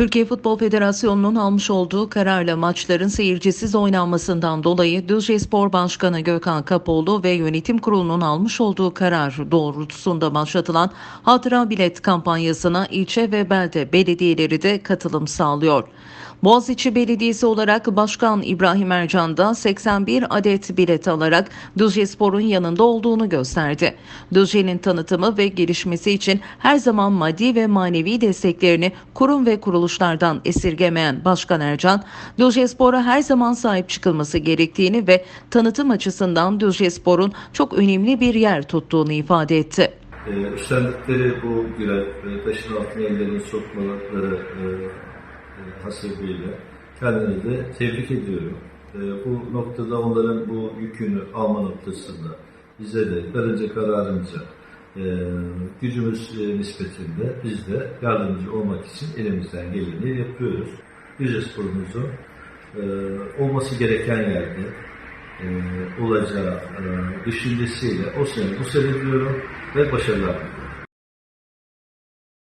Türkiye Futbol Federasyonu'nun almış olduğu kararla maçların seyircisiz oynanmasından dolayı Düzce Spor Başkanı Gökhan Kapoğlu ve yönetim kurulunun almış olduğu karar doğrultusunda başlatılan hatıra bilet kampanyasına ilçe ve belde belediyeleri de katılım sağlıyor. Boğaziçi Belediyesi olarak Başkan İbrahim Ercan da 81 adet bilet alarak Düzce Spor'un yanında olduğunu gösterdi. Düzce'nin tanıtımı ve gelişmesi için her zaman maddi ve manevi desteklerini kurum ve kuruluşlardan esirgemeyen Başkan Ercan, Düzce Spor'a her zaman sahip çıkılması gerektiğini ve tanıtım açısından Düzce Spor'un çok önemli bir yer tuttuğunu ifade etti. Ee, üstlendikleri bu ve taşın altına ellerini sokmaları e, e, hasırlığıyla kendilerini de tebrik ediyorum. E, bu noktada onların bu yükünü alma noktasında bize de karınca kararınca e, gücümüz e, nispetinde biz de yardımcı olmak için elimizden geleni yapıyoruz. Yüce sporumuzun e, olması gereken yerde e, olacağı e, düşüncesiyle o sene bu sene diyorum ve başarılar diliyorum.